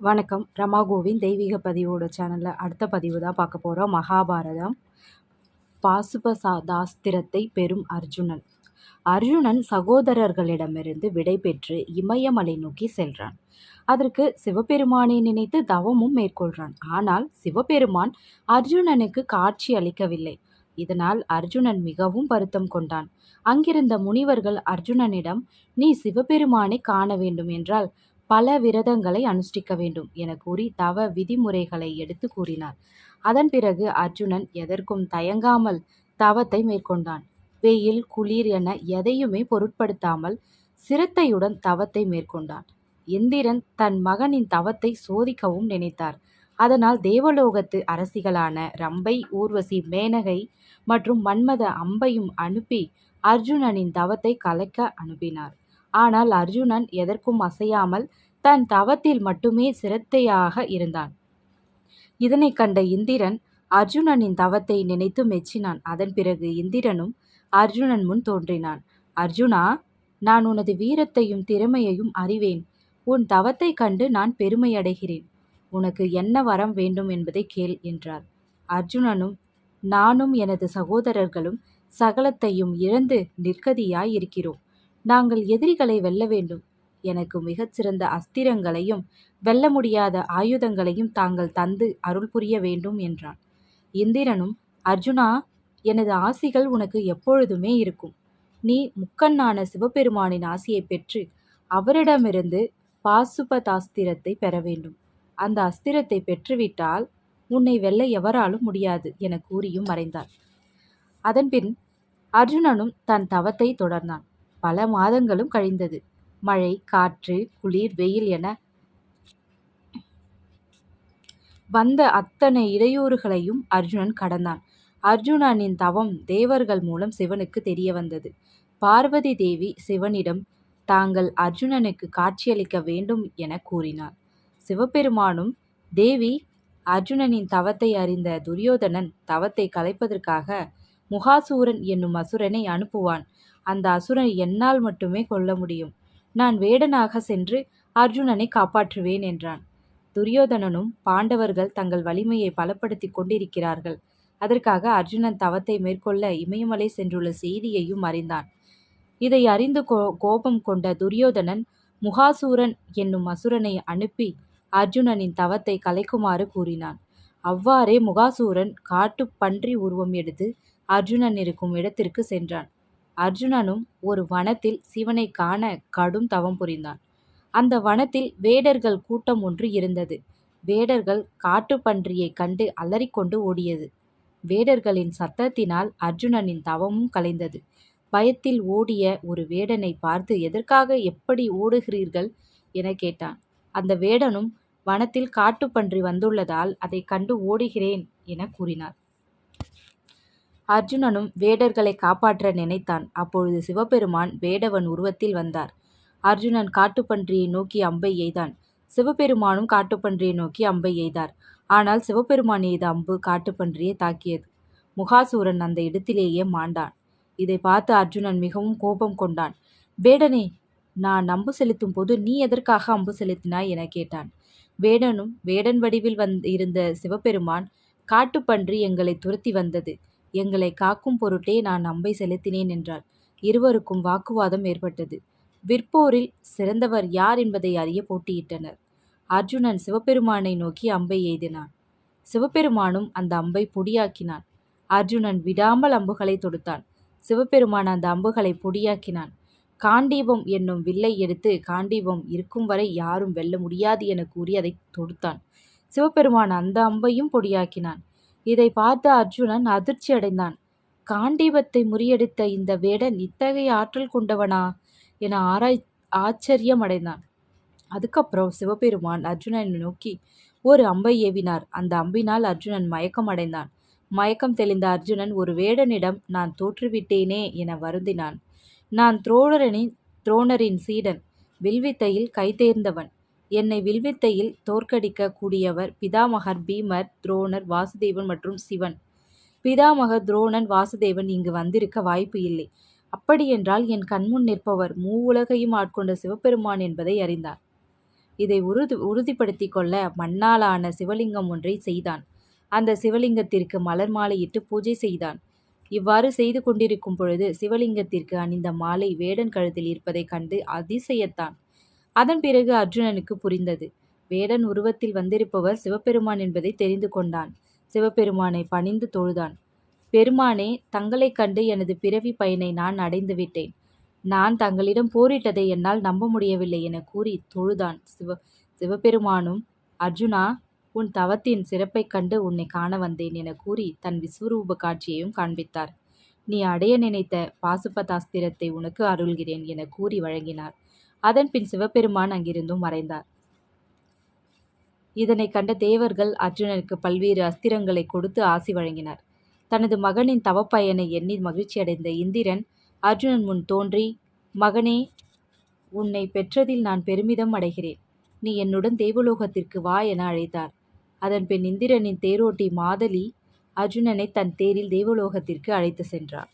வணக்கம். ரமா கோவிந்த் தெய்வீக பதிவோட சேனலில் அடுத்த பதிவு தான் பார்க்க போகிறோம் மகாபாரதம். பாசுபசாதாஸ்திரத்தை பெறும் அர்ஜுனன். அர்ஜுனன் சகோதரர்களிடமிருந்து விடை பெற்று இமயமலை நோக்கி செல்றான். அதற்கு சிவபெருமானை நினைத்து தவமும் மேற்கொள்கிறான் ஆனால் சிவபெருமான் அர்ஜுனனுக்கு காட்சி அளிக்கவில்லை. இதனால் அர்ஜுனன் மிகவும் வருத்தம் கொண்டான். அங்கிருந்த முனிவர்கள் அர்ஜுனனிடம் நீ சிவபெருமானை காண வேண்டும் என்றால் பல விரதங்களை அனுஷ்டிக்க வேண்டும் என கூறி தவ விதிமுறைகளை எடுத்து கூறினார். அதன் பிறகு அர்ஜுனன் எதற்கும் தயங்காமல் தவத்தை மேற்கொண்டான். வெயில் குளிர் என எதையுமே பொருட்படுத்தாமல் சிரத்தையுடன் தவத்தை மேற்கொண்டான். இந்திரன் தன் மகனின் தவத்தை சோதிக்கவும் நினைத்தார். அதனால் தேவலோகத்து அரசிகளான ரம்பை ஊர்வசி மேனகை மற்றும் மன்மத அம்பையும் அனுப்பி அர்ஜுனனின் தவத்தை கலைக்க அனுப்பினார். ஆனால் அர்ஜுனன் எதற்கும் அசையாமல் தன் தவத்தில் மட்டுமே சிரத்தையாக இருந்தான். இதனை கண்ட இந்திரன் அர்ஜுனனின் தவத்தை நினைத்து மெச்சினான். அதன் பிறகு இந்திரனும் அர்ஜுனன் முன் தோன்றினான். அர்ஜுனா நான் உனது வீரத்தையும் திறமையையும் அறிவேன். உன் தவத்தை கண்டு நான் பெருமையடைகிறேன். உனக்கு என்ன வரம் வேண்டும் என்பதை கேள் என்றார். அர்ஜுனனும் நானும் எனது சகோதரர்களும் சகலத்தையும் இழந்து நிற்கதியாய் இருக்கிறோம் நாங்கள் எதிரிகளை வெல்ல வேண்டும். எனக்கு மிகச்சிறந்த அஸ்திரங்களையும் வெல்ல முடியாத ஆயுதங்களையும் தாங்கள் தந்து அருள் புரிய வேண்டும் என்றான். இந்திரனும் அர்ஜுனா எனது ஆசிகள் உனக்கு எப்பொழுதுமே இருக்கும். நீ முக்கண்ணான சிவபெருமானின் ஆசியை பெற்று அவரிடமிருந்து பாசுபதாஸ்திரத்தை பெற வேண்டும். அந்த அஸ்திரத்தை பெற்றுவிட்டால் உன்னை வெல்ல எவராலும் முடியாது என கூறியும் மறைந்தார் அதன்பின் அர்ஜுனனும் தன் தவத்தை தொடர்ந்தான். பல மாதங்களும் கழிந்தது. மழை காற்று குளிர் வெயில் என வந்த அத்தனை இடையூறுகளையும் அர்ஜுனன் கடந்தான். அர்ஜுனனின் தவம் தேவர்கள் மூலம் சிவனுக்கு தெரிய வந்தது. பார்வதி தேவி சிவனிடம் தாங்கள் அர்ஜுனனுக்கு காட்சியளிக்க வேண்டும் என கூறினார் சிவபெருமானும் தேவி அர்ஜுனனின் தவத்தை அறிந்த துரியோதனன் தவத்தை கலைப்பதற்காக முகாசூரன் என்னும் அசுரனை அனுப்புவான். அந்த அசுரனை என்னால் மட்டுமே கொல்ல முடியும். நான் வேடனாக சென்று அர்ஜுனனை காப்பாற்றுவேன் என்றான். துரியோதனனும் பாண்டவர்கள் தங்கள் வலிமையை பலப்படுத்தி கொண்டிருக்கிறார்கள். அதற்காக அர்ஜுனன் தவத்தை மேற்கொள்ள இமயமலை சென்றுள்ள செய்தியையும் அறிந்தான். இதை அறிந்து கோ கோபம் கொண்ட துரியோதனன் முகாசூரன் என்னும் அசுரனை அனுப்பி அர்ஜுனனின் தவத்தை கலைக்குமாறு கூறினான். அவ்வாறே முகாசூரன் காட்டு பன்றி உருவம் எடுத்து அர்ஜுனன் இருக்கும் இடத்திற்கு சென்றான். அர்ஜுனனும் ஒரு வனத்தில் சிவனை காண கடும் தவம் புரிந்தான். அந்த வனத்தில் வேடர்கள் கூட்டம் ஒன்று இருந்தது. வேடர்கள் காட்டுப்பன்றியை கண்டு அலறிக்கொண்டு ஓடியது. வேடர்களின் சத்தத்தினால் அர்ஜுனனின் தவமும் கலைந்தது. பயத்தில் ஓடிய ஒரு வேடனை பார்த்து எதற்காக எப்படி ஓடுகிறீர்கள்? என கேட்டான். அந்த வேடனும் வனத்தில் காட்டுப்பன்றி வந்துள்ளதால் அதை கண்டு ஓடுகிறேன் என கூறினார். அர்ஜுனனும் வேடர்களை காப்பாற்ற நினைத்தான். அப்பொழுது சிவபெருமான் வேடவன் உருவத்தில் வந்தார். அர்ஜுனன் காட்டுப்பன்றியை நோக்கி அம்பை எய்தான். சிவபெருமானும் காட்டுப்பன்றியை நோக்கி அம்பை எய்தார். ஆனால் சிவபெருமான் எய்த அம்பு காட்டுப்பன்றியை தாக்கியது. முகாசூரன் அந்த இடத்திலேயே மாண்டான். இதை பார்த்து அர்ஜுனன் மிகவும் கோபம் கொண்டான். வேடனே நான் அம்பு செலுத்தும் போது நீ எதற்காக அம்பு செலுத்தினாய் என கேட்டான். வேடனும் வேடன் வடிவில் வந் இருந்த சிவபெருமான் காட்டுப்பன்றி எங்களை துரத்தி வந்தது. எங்களை காக்கும் பொருட்டே நான் அம்பை செலுத்தினேன் என்றார் இருவருக்கும் வாக்குவாதம் ஏற்பட்டது. விற்போரில் சிறந்தவர் யார் என்பதை அறிய போட்டியிட்டனர். அர்ஜுனன் சிவபெருமானை நோக்கி அம்பை எய்தினான். சிவபெருமானும் அந்த அம்பை பொடியாக்கினான். அர்ஜுனன் விடாமல் அம்புகளை தொடுத்தான். சிவபெருமான் அந்த அம்புகளை பொடியாக்கினான். காண்டீபம் என்னும் வில்லை எடுத்து காண்டீபம் இருக்கும் வரை யாரும் வெல்ல முடியாது என கூறி அதை தொடுத்தான். சிவபெருமான் அந்த அம்பையும் பொடியாக்கினான். இதை பார்த்த அர்ஜுனன் அதிர்ச்சி அடைந்தான். காண்டீபத்தை முறியடித்த இந்த வேடன் இத்தகைய ஆற்றல் கொண்டவனா என ஆராய் ஆச்சரியம் அடைந்தான். அதுக்கப்புறம் சிவபெருமான் அர்ஜுனனை நோக்கி ஒரு அம்பை ஏவினார். அந்த அம்பினால் அர்ஜுனன் மயக்கம் அடைந்தான். மயக்கம் தெளிந்த அர்ஜுனன் ஒரு வேடனிடம் நான் தோற்றுவிட்டேனே என வருந்தினான். நான் துரோணரின் துரோணரின் சீடன். வில்வித்தையில் கைதேர்ந்தவன். என்னை வில்வித்தையில் தோற்கடிக்க கூடியவர் பிதாமகர் பீமர் துரோணர் வாசுதேவன் மற்றும் சிவன். பிதாமகர் துரோணன் வாசுதேவன் இங்கு வந்திருக்க வாய்ப்பு இல்லை. அப்படியென்றால் என் கண்முன் நிற்பவர் மூவுலகையும் ஆட்கொண்ட சிவபெருமான் என்பதை அறிந்தார். இதை உறுதி உறுதிப்படுத்திக் கொள்ள மண்ணாலான சிவலிங்கம் ஒன்றை செய்தான். அந்த சிவலிங்கத்திற்கு மலர் மாலையிட்டு பூஜை செய்தான். இவ்வாறு செய்து கொண்டிருக்கும் பொழுது சிவலிங்கத்திற்கு அணிந்த மாலை வேடன் கழுத்தில் இருப்பதைக் கண்டு அதிசயத்தான். அதன் பிறகு அர்ஜுனனுக்கு புரிந்தது. வேடன் உருவத்தில் வந்திருப்பவர் சிவபெருமான் என்பதை தெரிந்து கொண்டான். சிவபெருமானை பணிந்து தொழுதான். பெருமானே தங்களைக் கண்டு எனது பிறவி பயனை நான் அடைந்து விட்டேன். நான் தங்களிடம் போரிட்டதை என்னால் நம்ப முடியவில்லை என கூறி தொழுதான் சிவ சிவபெருமானும் அர்ஜுனா உன் தவத்தின் சிறப்பைக் கண்டு உன்னை காண வந்தேன் என கூறி தன் விஸ்வரூப காட்சியையும் காண்பித்தார். நீ அடைய நினைத்த பாசுபதாஸ்திரத்தை உனக்கு அருள்கிறேன் என கூறி வழங்கினார். அதன் பின் சிவபெருமான் அங்கிருந்தும் மறைந்தார். இதனை கண்ட தேவர்கள் அர்ஜுனனுக்கு பல்வேறு அஸ்திரங்களை கொடுத்து ஆசி வழங்கினார். தனது மகனின் தவப்பயனை எண்ணி மகிழ்ச்சியடைந்த இந்திரன் அர்ஜுனன் முன் தோன்றி மகனே உன்னை பெற்றதில் நான் பெருமிதம் அடைகிறேன். நீ என்னுடன் தேவலோகத்திற்கு வா என அழைத்தார். அதன்பின் இந்திரனின் தேரோட்டி மாதலி அர்ஜுனனை தன் தேரில் தேவலோகத்திற்கு அழைத்து சென்றார்.